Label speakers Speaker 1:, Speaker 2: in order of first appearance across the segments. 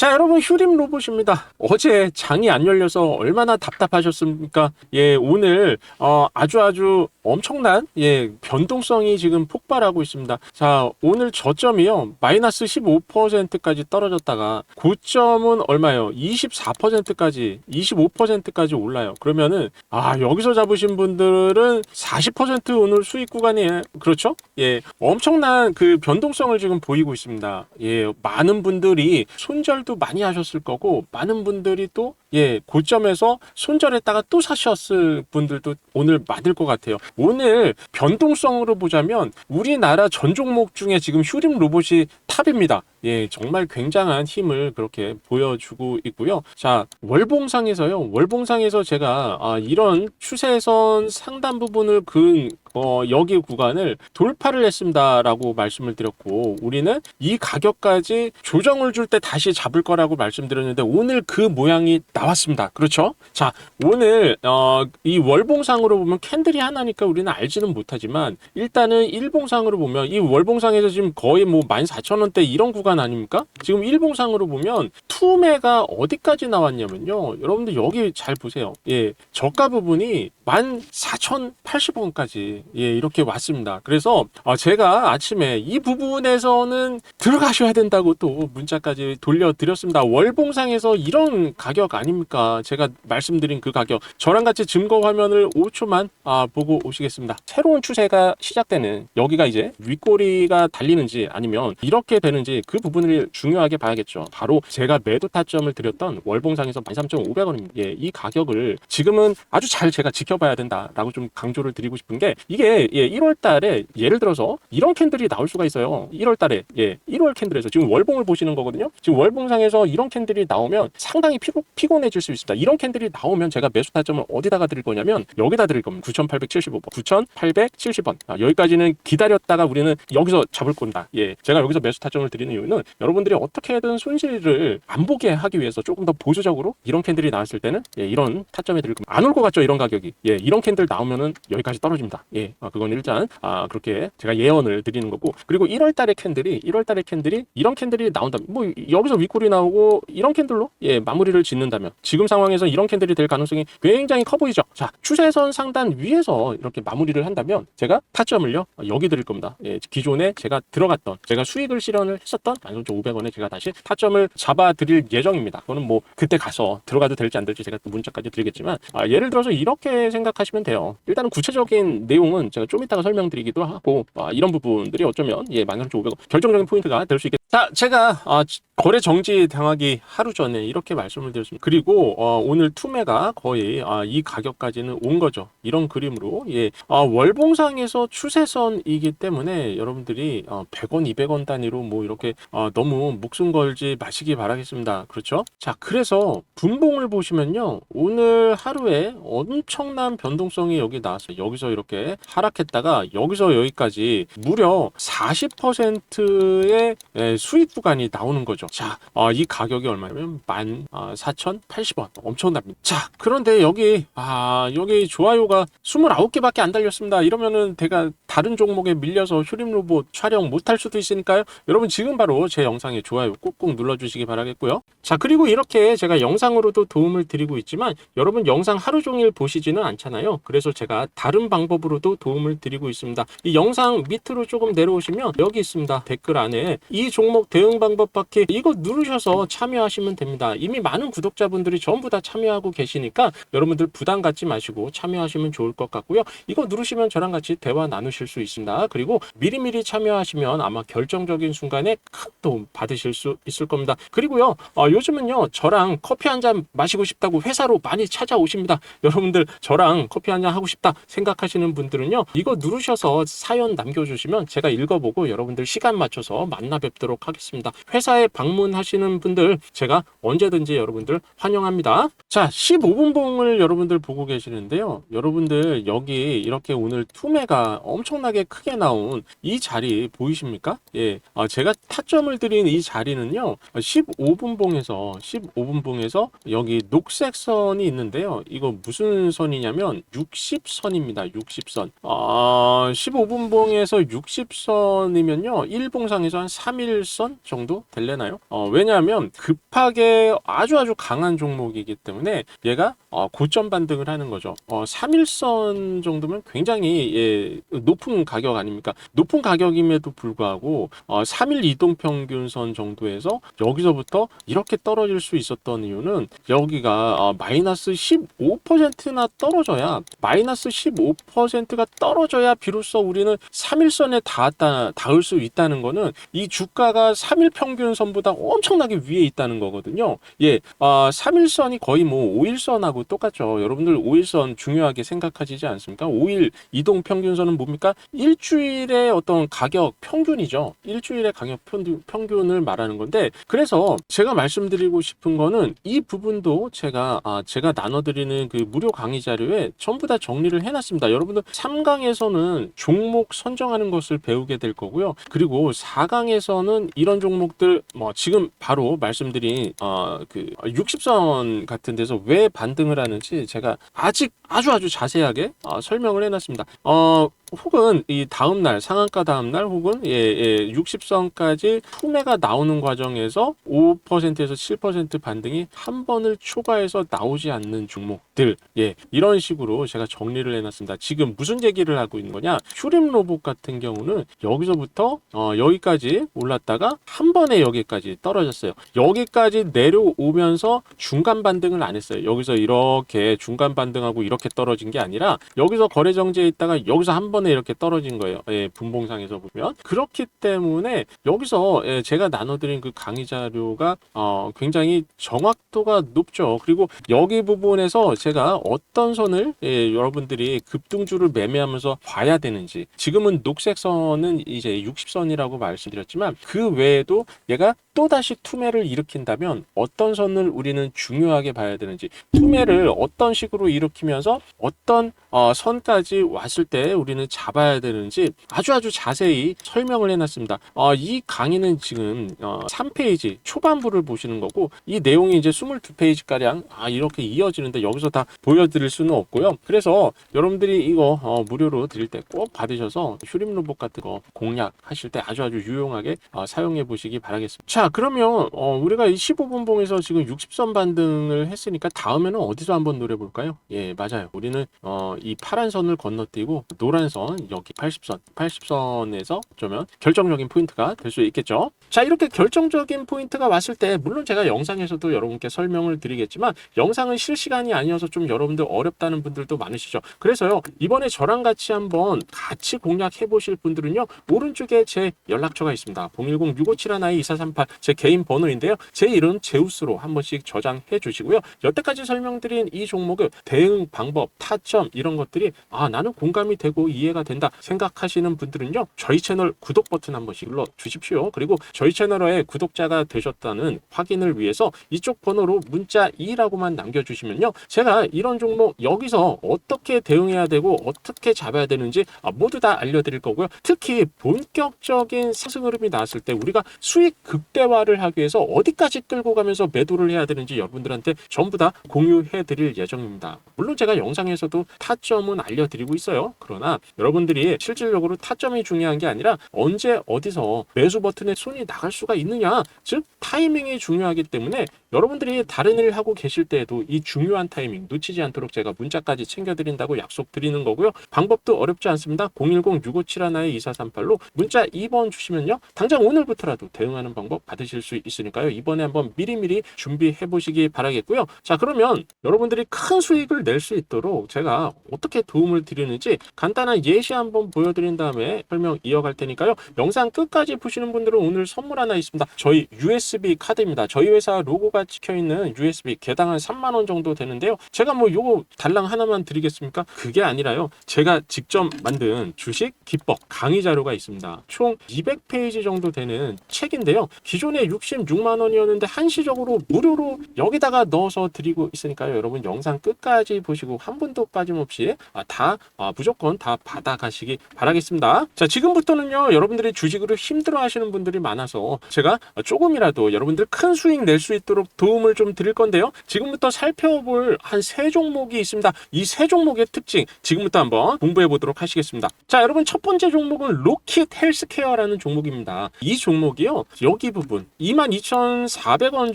Speaker 1: 자, 여러분 휴림 로봇입니다. 어제 장이 안 열려서 얼마나 답답하셨습니까? 예, 오늘 어, 아주 아주 엄청난 예 변동성이 지금 폭발하고 있습니다. 자, 오늘 저점이요 마이너스 15%까지 떨어졌다가 고점은 얼마요? 24%까지 25%까지 올라요. 그러면은 아 여기서 잡으신 분들은 40% 오늘 수익 구간이에요. 그렇죠? 예, 엄청난 그 변동성을 지금 보이고 있습니다. 예, 많은 분들이 손절도 많이 하셨을 거고 많은 분들이 또 예, 고점에서 손절했다가 또 사셨을 분들도 오늘 많을 것 같아요. 오늘 변동성으로 보자면 우리나라 전 종목 중에 지금 휴림 로봇이 탑입니다. 예, 정말 굉장한 힘을 그렇게 보여주고 있고요. 자, 월봉상에서요. 월봉상에서 제가 아, 이런 추세선 상단 부분을 그 어, 여기 구간을 돌파를 했습니다라고 말씀을 드렸고 우리는 이 가격까지 조정을 줄 때 다시 잡을 거라고 말씀드렸는데 오늘 그 모양이 나왔습니다. 그렇죠? 자, 오늘 어, 이 월봉상으로 보면 캔들이 하나니까 우리는 알지는 못하지만 일단은 일봉상으로 보면 이 월봉상에서 지금 거의 뭐 14,000원대 이런 구간 아닙니까? 지금 일봉상으로 보면 투매가 어디까지 나왔냐면요. 여러분들 여기 잘 보세요. 예. 저가 부분이 14,080원까지 예, 이렇게 왔습니다. 그래서 어, 제가 아침에 이 부분에서는 들어가셔야 된다고 또 문자까지 돌려드렸습니다. 월봉상에서 이런 가격 아닙니까? 제가 말씀드린 그 가격. 저랑 같이 증거 화면을 5초만 아, 보고 오시겠습니다. 새로운 추세가 시작되는 여기가 이제 윗꼬리가 달리는지 아니면 이렇게 되는지 그 부분을 중요하게 봐야겠죠. 바로 제가 매도 타점을 드렸던 월봉상에서 13,500원입니다. 예, 이 가격을 지금은 아주 잘 제가 지켜 봐야 된다라고 좀 강조를 드리고 싶은 게 이게 예, 1월 달에 예를 들어서 이런 캔들이 나올 수가 있어요. 1월 달에 예, 1월 캔들에서 지금 월봉을 보시는 거거든요. 지금 월봉상에서 이런 캔들이 나오면 상당히 피고, 피곤해질 수 있습니다. 이런 캔들이 나오면 제가 매수 타점을 어디다가 드릴 거냐면 여기다 드릴 겁니다. 9,875번, 9,870원. 아, 여기까지는 기다렸다가 우리는 여기서 잡을 겁니다. 예, 제가 여기서 매수 타점을 드리는 이유는 여러분들이 어떻게든 손실을 안 보게 하기 위해서 조금 더 보수적으로 이런 캔들이 나왔을 때는 예, 이런 타점에 드릴 겁니다. 안 올 것 같죠? 이런 가격이. 예, 이런 캔들 나오면은 여기까지 떨어집니다. 예, 아, 그건 일단 아, 그렇게 제가 예언을 드리는 거고 그리고 1월 달에 캔들이 1월 달에 캔들이 이런 캔들이 나온다면 뭐 여기서 윗골이 나오고 이런 캔들로 예, 마무리를 짓는다면 지금 상황에서 이런 캔들이 될 가능성이 굉장히 커 보이죠. 자, 추세선 상단 위에서 이렇게 마무리를 한다면 제가 타점을요. 여기 드릴 겁니다. 예, 기존에 제가 들어갔던 제가 수익을 실현을 했었던 13,500원에 제가 다시 타점을 잡아 드릴 예정입니다. 그거는 뭐 그때 가서 들어가도 될지 안 될지 제가 또 문자까지 드리겠지만 아, 예를 들어서 이렇게 생각하시면 돼요. 일단은 구체적인 내용은 제가 좀 이따가 설명드리기도 하고 아, 이런 부분들이 어쩌면 예, 13,500원 결정적인 포인트가 될 수 있겠. 자, 제가 아, 거래 정지 당하기 하루 전에 이렇게 말씀을 드렸습니다. 그리고 어, 오늘 투매가 거의 아, 이 가격까지는 온 거죠. 이런 그림으로 예, 아, 월봉상에서 추세선이기 때문에 여러분들이 어, 100원, 200원 단위로 뭐 이렇게 어, 너무 목숨 걸지 마시기 바라겠습니다. 그렇죠? 자, 그래서 분봉을 보시면요, 오늘 하루에 엄청난 변동성이 여기 나왔어요. 여기서 이렇게 하락했다가 여기서 여기까지 무려 40%의 예, 수익 구간이 나오는 거죠. 자, 아, 이 가격이 얼마냐면 14,080원. 엄청납니다. 자, 그런데 여기, 아, 여기 좋아요가 29개밖에 안 달렸습니다. 이러면은 제가 다른 종목에 밀려서 휴림 로봇 촬영 못할 수도 있으니까요. 여러분 지금 바로 제 영상에 좋아요 꾹꾹 눌러주시기 바라겠고요. 자, 그리고 이렇게 제가 영상으로도 도움을 드리고 있지만 여러분 영상 하루 종일 보시지는 않잖아요. 그래서 제가 다른 방법으로도 도움을 드리고 있습니다. 이 영상 밑으로 조금 내려오시면 여기 있습니다. 댓글 안에 이 종목 대응 방법 받기 이거 누르셔서 참여하시면 됩니다. 이미 많은 구독자분들이 전부 다 참여하고 계시니까 여러분들 부담 갖지 마시고 참여하시면 좋을 것 같고요. 이거 누르시면 저랑 같이 대화 나누실 수 있습니다. 그리고 미리미리 참여하시면 아마 결정적인 순간에 큰 도움 받으실 수 있을 겁니다. 그리고요, 어, 요즘은요, 저랑 커피 한 잔 마시고 싶다고 회사로 많이 찾아오십니다. 여러분들 저랑 커피 한 잔 하고 싶다 생각하시는 분들은요, 이거 누르셔서 사연 남겨주시면 제가 읽어보고 여러분들 시간 맞춰서 만나 뵙도록 하겠습니다. 회사에 방문하시는 분들 제가 언제든지 여러분들 환영합니다. 자, 15분봉을 여러분들 보고 계시는데요. 여러분들 여기 이렇게 오늘 투매가 엄청나게 크게 나온 이 자리 보이십니까? 예, 어, 제가 타점을 드린 이 자리는요. 15분봉에서 15분봉에서 여기 녹색 선이 있는데요. 이거 무슨 선이냐면 60선입니다. 60선. 어, 15분봉에서 60선이면요. 1봉상에서 한 3일 3일선 정도 될래나요? 어, 왜냐하면 급하게 아주 아주 강한 종목이기 때문에 얘가 어, 고점 반등을 하는 거죠. 어, 3일선 정도면 굉장히 예, 높은 가격 아닙니까? 높은 가격임에도 불구하고 어, 3일 이동 평균선 정도에서 여기서부터 이렇게 떨어질 수 있었던 이유는 여기가 어, 마이너스 15%나 떨어져야 마이너스 15%가 떨어져야 비로소 우리는 3일선에 닿았다 닿을 수 있다는 거는 이 주가가 3일 평균선보다 엄청나게 위에 있다는 거거든요. 예, 아, 3일선이 거의 뭐 5일선하고 똑같죠. 여러분들 5일선 중요하게 생각하시지 않습니까? 5일 이동 평균선은 뭡니까? 일주일의 어떤 가격 평균이죠. 일주일의 가격 평균, 평균을 말하는 건데 그래서 제가 말씀드리고 싶은 거는 이 부분도 제가 아, 제가 나눠드리는 그 무료 강의 자료에 전부 다 정리를 해놨습니다. 여러분들 3강에서는 종목 선정하는 것을 배우게 될 거고요. 그리고 4강에서는 이런 종목들 뭐 지금 바로 말씀드린 어, 그 60선 같은 데서 왜 반등을 하는지 제가 아직 아주 아주 자세하게 어, 설명을 해놨습니다. 어, 혹은 이 다음 날 상한가 다음 날 혹은 예, 예 60선까지 품매가 나오는 과정에서 5%에서 7% 반등이 한 번을 초과해서 나오지 않는 종목들 예 이런 식으로 제가 정리를 해놨습니다. 지금 무슨 얘기를 하고 있는 거냐? 슈림 로봇 같은 경우는 여기서부터 어, 여기까지 올랐다가 한 번에 여기까지 떨어졌어요. 여기까지 내려오면서 중간 반등을 안 했어요. 여기서 이렇게 중간 반등하고 이렇게 떨어진 게 아니라 여기서 거래 정지에 있다가 여기서 한번 에 이렇게 떨어진 거예요. 예, 분봉상에서 보면 그렇기 때문에 여기서 예, 제가 나눠드린 그 강의 자료가 어, 굉장히 정확도가 높죠. 그리고 여기 부분에서 제가 어떤 선을 예, 여러분들이 급등주를 매매하면서 봐야 되는지 지금은 녹색 선은 이제 60선이라고 말씀드렸지만 그 외에도 얘가 또다시 투매를 일으킨다면 어떤 선을 우리는 중요하게 봐야 되는지 투매를 어떤 식으로 일으키면서 어떤 어, 선까지 왔을 때 우리는 잡아야 되는지 아주 아주 자세히 설명을 해놨습니다. 어, 이 강의는 지금 어, 3페이지 초반부를 보시는 거고 이 내용이 이제 22페이지 가량 아, 이렇게 이어지는데 여기서 다 보여드릴 수는 없고요. 그래서 여러분들이 이거 어, 무료로 드릴 때 꼭 받으셔서 휴림 로봇 같은 거 공략하실 때 아주 아주 유용하게 어, 사용해 보시기 바라겠습니다. 자 그러면 어, 우리가 이 15분 봉에서 지금 60선 반등을 했으니까 다음에는 어디서 한번 노려 볼까요? 예 맞아요. 우리는 어, 이 파란 선을 건너뛰고 노란 선 여기 80선 80선에서 어쩌면 결정적인 포인트가 될 수 있겠죠. 자 이렇게 결정적인 포인트가 왔을 때 물론 제가 영상에서도 여러분께 설명을 드리겠지만 영상은 실시간이 아니어서 좀 여러분들 어렵다는 분들도 많으시죠. 그래서요 이번에 저랑 같이 한번 같이 공략해 보실 분들은요 오른쪽에 제 연락처가 있습니다. 010-6571-2438제 개인 번호인데요. 제 이름 제우스로 한 번씩 저장해 주시고요. 여태까지 설명드린 이 종목을 대응 방법, 타점 이런 것들이 아 나는 공감이 되고 이해가 된다 생각하시는 분들은요 저희 채널 구독 버튼 한 번씩 눌러 주십시오. 그리고 저희 채널에 구독자가 되셨다는 확인을 위해서 이쪽 번호로 문자 2라고만 남겨주시면요 제가 이런 종목 여기서 어떻게 대응해야 되고 어떻게 잡아야 되는지 아, 모두 다 알려드릴 거고요. 특히 본격적인 상승 흐름이 나왔을 때 우리가 수익 극대 화를 하기 위해서 어디까지 끌고 가면서 매도를 해야 되는지 여러분들한테 전부 다 공유해 드릴 예정입니다. 물론 제가 영상에서도 타점은 알려드리고 있어요. 그러나 여러분들이 실질적으로 타점이 중요한 게 아니라 언제 어디서 매수 버튼에 손이 나갈 수가 있느냐 즉 타이밍이 중요하기 때문에 여러분들이 다른 일 하고 계실 때에도 이 중요한 타이밍 놓치지 않도록 제가 문자까지 챙겨드린다고 약속드리는 거고요. 방법도 어렵지 않습니다. 010-6571-2438로 문자 2번 주시면요. 당장 오늘부터라도 대응하는 방법 받으실 수 있으니까요. 이번에 한번 미리미리 준비해 보시기 바라겠고요. 자 그러면 여러분들이 큰 수익을 낼 수 있도록 제가 어떻게 도움을 드리는지 간단한 예시 한번 보여드린 다음에 설명 이어갈 테니까요. 영상 끝까지 보시는 분들은 오늘 선물 하나 있습니다. 저희 USB 카드입니다. 저희 회사 로고가 찍혀 있는 USB 개당 한 3만 원 정도 되는데요. 제가 뭐 요거 달랑 하나만 드리겠습니까? 그게 아니라요. 제가 직접 만든 주식 기법 강의 자료가 있습니다. 총 200페이지 정도 되는 책인데요. 기 존에 66만 원이었는데 한시적으로 무료로 여기다가 넣어서 드리고 있으니까요. 여러분 영상 끝까지 보시고 한 분도 빠짐없이 아, 다 아, 무조건 다 받아가시기 바라겠습니다. 자 지금부터는요. 여러분들이 주식으로 힘들어 하시는 분들이 많아서 제가 조금이라도 여러분들 큰 수익 낼 수 있도록 도움을 좀 드릴 건데요. 지금부터 살펴볼 한 세 종목이 있습니다. 이 세 종목의 특징 지금부터 한번 공부해 보도록 하시겠습니다. 자, 여러분 첫 번째 종목은 로킷 헬스케어라는 종목입니다. 이 종목이요. 여기 부분 22,400원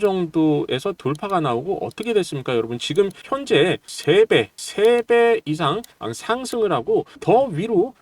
Speaker 1: 정도에서 돌파가 나오고 어떻게 됐습니까? 여러분 지금 현재 3배, 3배 이상 상승을 하고 더 위로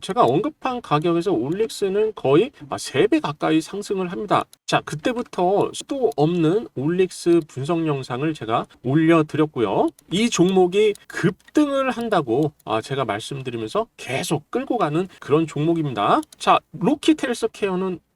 Speaker 1: 제가 언급한 가격에서 올릭스는 거의 3배 가까이 상승을 합니다. 자, 그때부터 수도 없는 올릭스 분석 영상을 제가 올려드렸고요. 이 종목이 급등을 한다고 아, 제가 말씀드리면서 계속 끌고 가는 그런 종목입니다. 자, 로키트 헬스케어는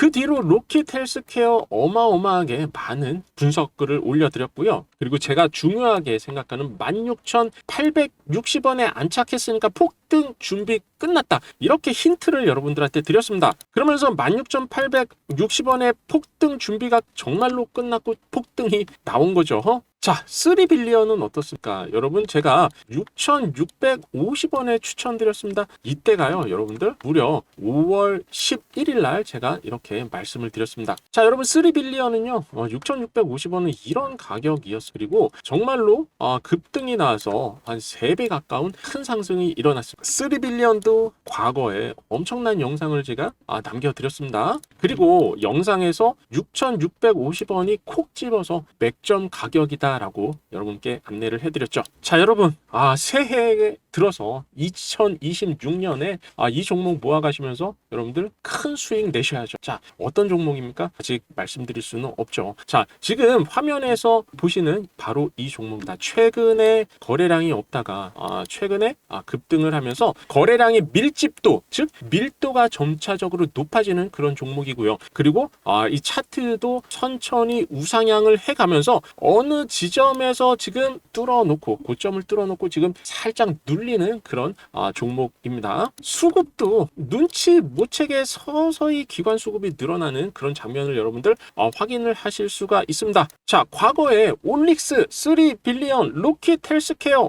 Speaker 1: 그 뒤로 로켓 헬스케어 어마어마하게 많은 분석글을 올려드렸고요. 그리고 제가 중요하게 생각하는 16,860원에 안착했으니까 폭등 준비 끝났다. 이렇게 힌트를 여러분들한테 드렸습니다. 그러면서 16,860원의 폭등 준비가 정말로 끝났고 폭등이 나온 거죠. 허? 자, 3빌리언은 어떻습니까? 여러분, 제가 6,650원에 추천드렸습니다. 이때가요, 여러분들, 무려 5월 11일 날 제가 이렇게 말씀을 드렸습니다. 자, 여러분, 3빌리언은요, 어, 6,650원은 이런 가격이었어요. 그리고 정말로 어, 급등이 나와서 한 3배 가까운 큰 상승이 일어났습니다. 3빌리언도 과거에 엄청난 영상을 제가 아, 남겨드렸습니다. 그리고 영상에서 6,650원이 콕 집어서 맥점 가격이다. 라고 여러분께 안내를 해드렸죠. 자, 여러분, 아, 새해에 들어서 2026년에 아, 이 종목 모아가시면서 여러분들 큰 수익 내셔야죠. 자, 어떤 종목입니까? 아직 말씀드릴 수는 없죠. 자, 지금 화면에서 보시는 바로 이 종목입니다. 최근에 거래량이 없다가 아, 최근에 아, 급등을 하면서 거래량의 밀집도, 즉 밀도가 점차적으로 높아지는 그런 종목이고요. 그리고 아, 이 차트도 천천히 우상향을 해가면서 어느 지점에서 지금 뚫어놓고 고점을 뚫어놓고 지금 살짝 눌 리는 그런 아, 종목입니다. 수급도 눈치 못 채게 서서히 기관 수급이 늘어나는 그런 장면을 여러분들 어, 확인을 하실 수가 있습니다. 자, 과거에 올릭스, 3빌리언, 로킷 헬스케어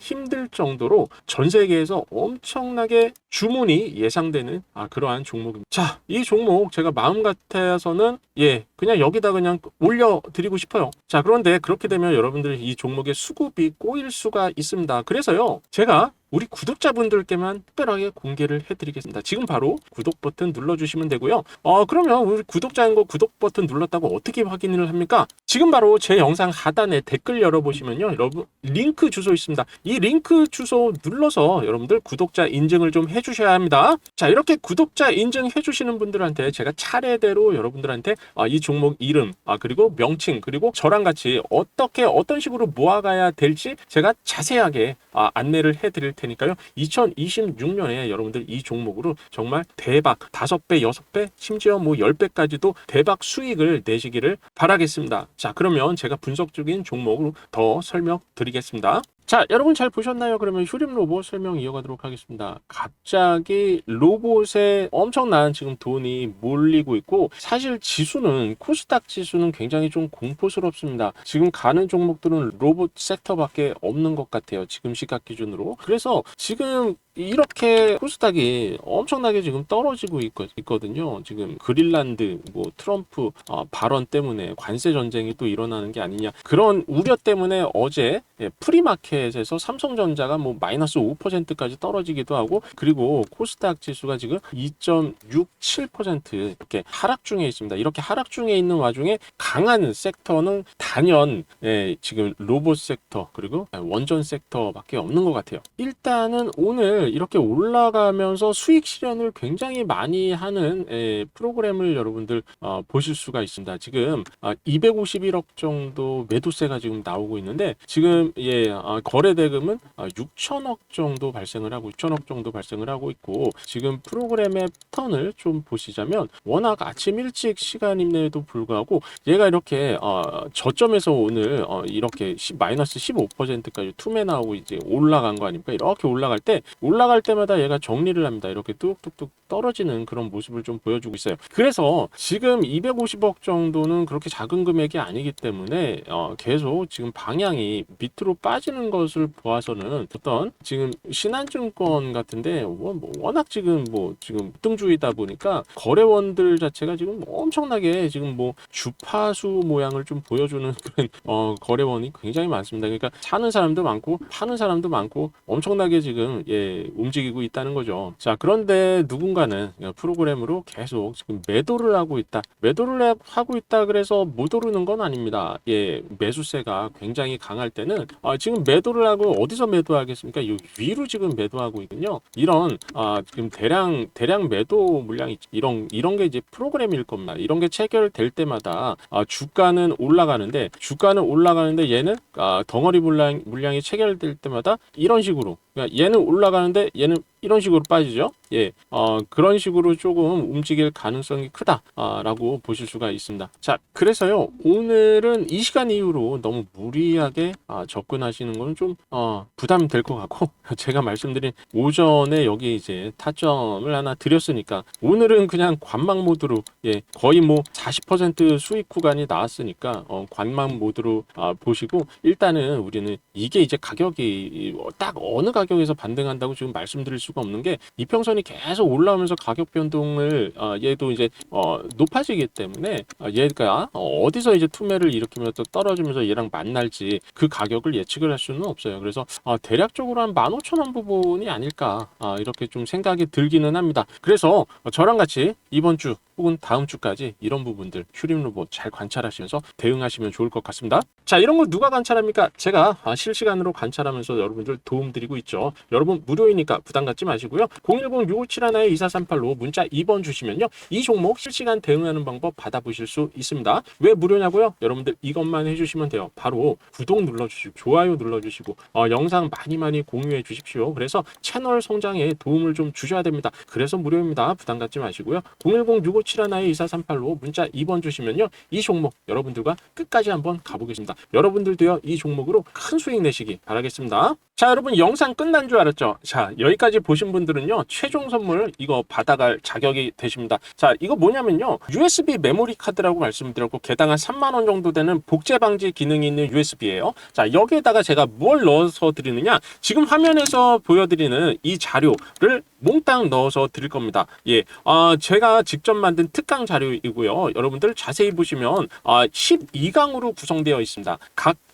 Speaker 1: 힘들 정도로 전 세계에서 엄청나게 주문이 예상되는 아, 그러한 종목입니다. 자, 이 종목 제가 마음 같아서는 예, 그냥 여기다 그냥 올려드리고 싶어요. 자, 그런데 그렇게 되면 여러분들 이 종목의 수급이 꼬일 수가 있습니다. 그래서요, 제가 우리 구독자분들께만 특별하게 공개를 해드리겠습니다. 지금 바로 구독 버튼 눌러주시면 되고요. 어, 그러면 우리 구독자인 거 구독 버튼 눌렀다고 어떻게 확인을 합니까? 지금 바로 제 영상 하단에 댓글 열어보시면요. 여러분, 링크 주소 있습니다. 이 링크 주소 눌러서 여러분들 구독자 인증을 좀 해주셔야 합니다. 자, 이렇게 구독자 인증해주시는 분들한테 제가 차례대로 여러분들한테 아, 이 종목 이름, 아, 그리고 명칭, 그리고 저랑 같이 어떻게, 어떤 식으로 모아가야 될지 제가 자세하게 아, 안내를 해드릴 테니까요. 2026년에 여러분들 이 종목으로 정말 대박, 5배, 6배, 심지어 뭐 10배까지도 대박 수익을 내시기를 바라겠습니다. 자, 그러면 제가 분석적인 종목으로 더 설명드리겠습니다. 자, 여러분 잘 보셨나요? 그러면 휴림 로봇 설명 이어가도록 하겠습니다. 갑자기 로봇에 엄청난 지금 돈이 몰리고 있고 사실 지수는 코스닥 지수는 굉장히 좀 공포스럽습니다. 지금 가는 종목들은 로봇 섹터밖에 없는 것 같아요. 지금 시각 기준으로. 그래서 지금 이렇게 코스닥이 엄청나게 지금 떨어지고 있거, 있거든요. 지금 그린란드, 뭐 트럼프 어, 발언 때문에 관세 전쟁이 또 일어나는 게 아니냐 그런 우려 때문에 어제 예, 프리마켓에서 삼성전자가 뭐 마이너스 5%까지 떨어지기도 하고 그리고 코스닥 지수가 지금 2.67% 이렇게 하락 중에 있습니다. 이렇게 하락 중에 있는 와중에 강한 섹터는 단연 예, 지금 로봇 섹터 그리고 원전 섹터밖에 없는 것 같아요. 일단은 오늘 이렇게 올라가면서 수익 실현을 굉장히 많이 하는 예, 프로그램을 여러분들 어, 보실 수가 있습니다. 지금 아, 251억 정도 매도세가 지금 나오고 있는데 지금 예 아, 거래 대금은 아, 6천억 정도 발생을 하고 6천억 정도 발생을 하고 있고 지금 프로그램의 패턴을 좀 보시자면 워낙 아침 일찍 시간임에도 불구하고 얘가 이렇게 어, 저점에서 오늘 어, 이렇게 10, 마이너스 15%까지 투매 나오고 이제 올라간 거 아닙니까? 이렇게 올라갈 때 올라갈 때마다 얘가 정리를 합니다. 이렇게 뚝뚝뚝 떨어지는 그런 모습을 좀 보여주고 있어요. 그래서 지금 250억 정도는 그렇게 작은 금액이 아니기 때문에 어, 계속 지금 방향이 밑으로 빠지는 것을 보아서는 어떤 지금 신한증권 같은데 뭐, 뭐 워낙 지금 뭐 지금 등주이다 보니까 거래원들 자체가 지금 엄청나게 지금 뭐 주파수 모양을 좀 보여주는 그런 어, 거래원이 굉장히 많습니다. 그러니까 사는 사람도 많고 파는 사람도 많고 엄청나게 지금 예 움직이고 있다는 거죠. 자 그런데 누군가는 프로그램으로 계속 지금 매도를 하고 있다. 매도를 하고 있다 그래서 못 오르는 건 아닙니다. 예 매수세가 굉장히 강할 때는 아, 지금 매도를 하고 어디서 매도하겠습니까? 이 위로 지금 매도하고 있군요. 이런 아, 지금 대량 대량 매도 물량이 이런 이런 게 이제 프로그램일 겁니다. 이런 게 체결될 때마다 아, 주가는 올라가는데 주가는 올라가는데 얘는 아, 덩어리 물량 물량이 체결될 때마다 이런 식으로 그러니까 얘는 올라가는데 얘는 이런 식으로 빠지죠. 예, 어, 그런 식으로 조금 움직일 가능성이 크다라고 보실 수가 있습니다. 자, 그래서요 오늘은 이 시간 이후로 너무 무리하게 아, 접근하시는 거는 좀 어, 부담될 것 같고 제가 말씀드린 오전에 여기 이제 타점을 하나 드렸으니까 오늘은 그냥 관망 모드로 예, 거의 뭐 40% 수익 구간이 나왔으니까 어, 관망 모드로 아, 보시고 일단은 우리는 이게 이제 가격이 딱 어느 가격에서 반등한다고 지금 말씀드릴 수가 없는 게 이평선이 계속 올라오면서 가격 변동을 어, 얘도 이제 어, 높아지기 때문에 어, 얘가 어, 어디서 이제 투매를 일으키면서 또 떨어지면서 얘랑 만날지 그 가격을 예측을 할 수는 없어요. 그래서 어, 대략적으로 한 15,000원 부분이 아닐까 아, 이렇게 좀 생각이 들기는 합니다. 그래서 어, 저랑 같이 이번 주 혹은 다음 주까지 이런 부분들 휴림 로봇 잘 관찰하시면서 대응하시면 좋을 것 같습니다. 자, 이런 걸 누가 관찰합니까? 제가 아, 실시간으로 관찰하면서 여러분들 도움 드리고 있죠. 여러분 무료이니까 부담 갖지 마시고요. 010-6571-2438로 문자 2번 주시면요. 이 종목 실시간 대응하는 방법 받아보실 수 있습니다. 왜 무료냐고요? 여러분들 이것만 해주시면 돼요. 바로 구독 눌러주시고 좋아요 눌러주시고 어, 영상 많이 많이 공유해 주십시오. 그래서 채널 성장에 도움을 좀 주셔야 됩니다. 그래서 무료입니다. 부담 갖지 마시고요. 010-6571-2438로 문자 2번 주시면요. 이 종목 여러분들과 끝까지 한번 가보겠습니다. 여러분들도요. 이 종목으로 큰 수익 내시기 바라겠습니다. 자 여러분 영상 끝난 줄 알았죠? 자 여기까지 보신 분들은요. 최종 선물 이거 받아갈 자격이 되십니다. 자 이거 뭐냐면요. USB 메모리 카드라고 말씀드렸고 개당 한 3만 원 정도 되는 복제 방지 기능이 있는 USB예요. 자 여기에다가 제가 뭘 넣어서 드리느냐? 지금 화면에서 보여드리는 이 자료를 몽땅 넣어서 드릴 겁니다. 예, 아, 제가 직접 만든 특강 자료이고요. 여러분들 자세히 보시면 아, 12강으로 구성되어 있습니다. 각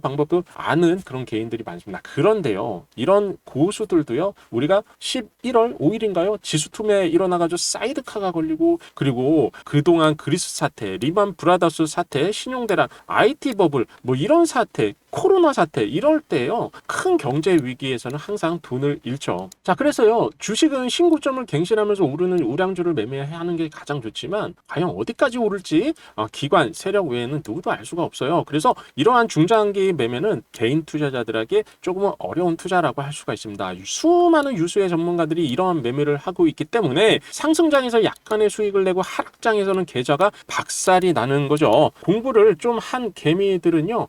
Speaker 1: 방법도 아는 그런 개인들이 많습니다. 그런데요 이런 고수들도요 우리가 11월 5일인가요 지수 투매 일어나가지고 사이드카가 걸리고 그리고 그동안 그리스 사태, 리만 브라더스 사태, 신용대란, IT 버블 뭐 이런 사태 코로나 사태 이럴 때요 큰 경제 위기에서는 항상 돈을 잃죠. 자 그래서요 주식은 신고점을 갱신하면서 오르는 우량주를 매매하는 게 가장 좋지만 과연 어디까지 오를지 어, 기관 세력 외에는 누구도 알 수가 없어요. 그래서 이러한 중장기 매매는 개인 투자자들에게 조금은 어려운 투자라고 할 수가 있습니다. 수많은 유수의 전문가들이 이러한 매매를 하고 있기 때문에 상승장에서 약간의 수익을 내고 하락장에서는 계좌가 박살이 나는 거죠. 공부를 좀 한 개미들은요.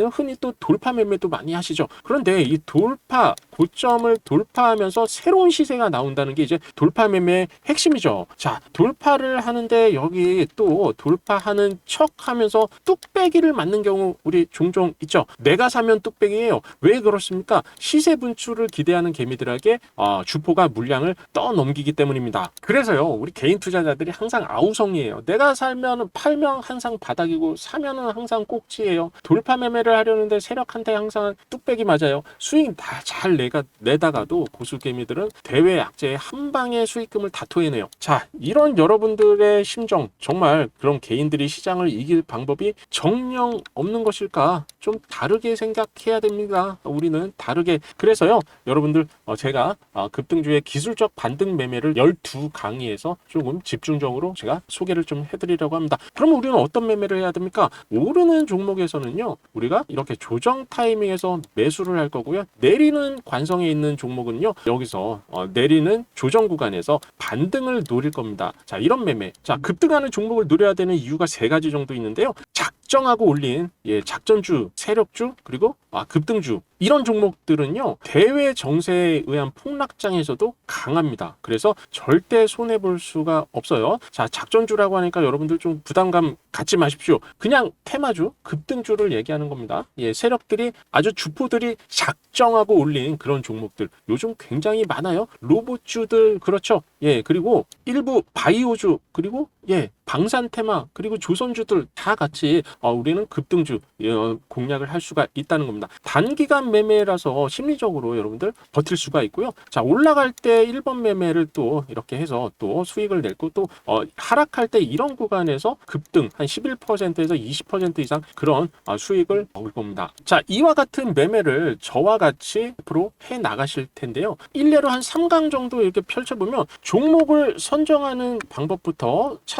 Speaker 1: 는 흔히 또 돌파 매매도 많이 하시죠. 그런데 이 돌파 고점을 돌파하면서 새로운 시세가 나온다는 게 이제 돌파 매매의 핵심이죠. 자, 돌파를 하는데 여기 또 돌파하는 척 하면서 뚝배기를 맞는 경우 우리 종종 있죠. 내가 사면 뚝배기예요. 왜 그렇습니까? 시세 분출을 기대하는 개미들에게 어, 주포가 물량을 떠넘기기 때문입니다. 그래서요, 우리 개인 투자자들이 항상 아우성이에요. 내가 살면 팔면 항상 바닥이고 사면은 항상 꼭지예요. 돌파 매매를 하려는데 세력한테 항상 뚝배기 맞아요. 수익 다 잘 내가 내다가도 고수 개미들은 대외 약재의 한 방에 수익금을 다 토해내요. 자, 이런 여러분들의 심정 정말 그런 개인들이 시장을 이길 방법이 정령 없는 것일까? 좀 다르게 생각해야 됩니다. 우리는 다르게 그래서요, 여러분들 어, 제가 어, 급등주의 기술적 반등 매매를 12강의에서 조금 집중적으로 제가 소개를 좀 해드리려고 합니다. 그럼 우리는 어떤 매매를 해야 됩니까? 오르는 종목에서는요, 우리가 이렇게 조정 타이밍에서 매수를 할 거고요. 내리는 관성에 있는 종목은요, 여기서 어, 내리는 조정 구간에서 반등을 노릴 겁니다. 자, 이런 매매. 자, 급등하는 종목을 노려야 되는 이유가 세 가지 정도 있는데요. 작정하고 올린 예, 작전주, 세력주, 그리고 아, 급등주 이런 종목들은요 대외 정세에 의한 폭락장에서도 강합니다. 그래서 절대 손해 볼 수가 없어요. 자 작전주라고 하니까 여러분들 좀 부담감 갖지 마십시오. 그냥 테마주, 급등주를 얘기하는 겁니다. 예, 세력들이 아주 주포들이 작정하고 올린 그런 종목들 요즘 굉장히 많아요. 로봇주들 그렇죠. 예, 그리고 일부 바이오주 그리고 예, 방산 테마 그리고 조선주들 다 같이 어, 우리는 급등주 어, 공략을 할 수가 있다는 겁니다. 단기간 매매라서 심리적으로 여러분들 버틸 수가 있고요. 자, 올라갈 때 1번 매매를 또 이렇게 해서 또 수익을 냈고 또 어, 하락할 때 이런 구간에서 급등 한 11%에서 20% 이상 그런 어, 수익을 먹을 겁니다. 자, 이와 같은 매매를 저와 같이 앞으로 해 나가실 텐데요. 일례로 한 3강 정도 이렇게 펼쳐보면 종목을 선정하는 방법부터 차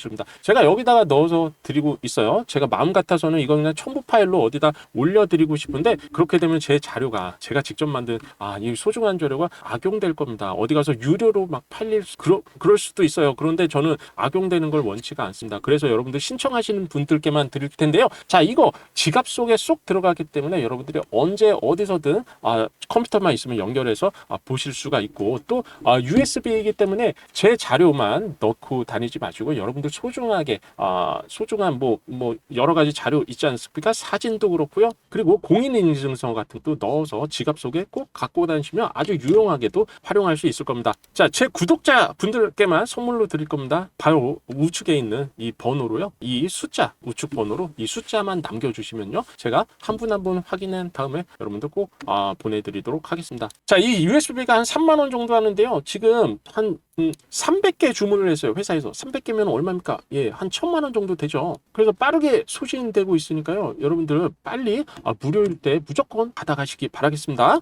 Speaker 1: 십니다. 제가 여기다가 넣어서 드리고 있어요. 제가 마음 같아서는 이거 그냥 첨부 파일로 어디다 올려드리고 싶은데 그렇게 되면 제 자료가 제가 직접 만든 아, 이 소중한 자료가 악용될 겁니다. 어디 가서 유료로 막 팔릴 수, 그러, 그럴 수도 있어요. 그런데 저는 악용되는 걸 원치가 않습니다. 그래서 여러분들 신청하시는 분들께만 드릴 텐데요. 자, 이거 지갑 속에 쏙 들어가기 때문에 여러분들이 언제 어디서든 아, 컴퓨터만 있으면 연결해서 아, 보실 수가 있고 또 아, USB이기 때문에 제 자료만 넣고 다니지 마시고 여러분들 소중하게 아, 소중한 뭐, 뭐 여러 가지 자료 있지 않습니까? 사진도 그렇고요. 그리고 공인인증서 같은 것도 넣어서 지갑 속에 꼭 갖고 다니시면 아주 유용하게도 활용할 수 있을 겁니다. 자, 제 구독자 분들께만 선물로 드릴 겁니다. 바로 우측에 있는 이 번호로요. 이 숫자, 우측 번호로 이 숫자만 남겨주시면요. 제가 한 분 한 분 확인한 다음에 여러분들 꼭 아, 보내드리도록 하겠습니다. 자, 이 USB가 한 3만 원 정도 하는데요. 지금 한 음, 300개 주문을 했어요. 회사에서. 300개면 얼마입니까? 예, 한 1000만 원 정도 되죠. 그래서 빠르게 소진되고 있으니까요. 여러분들 빨리 아, 무료일 때 무조건 받아가시기 바라겠습니다.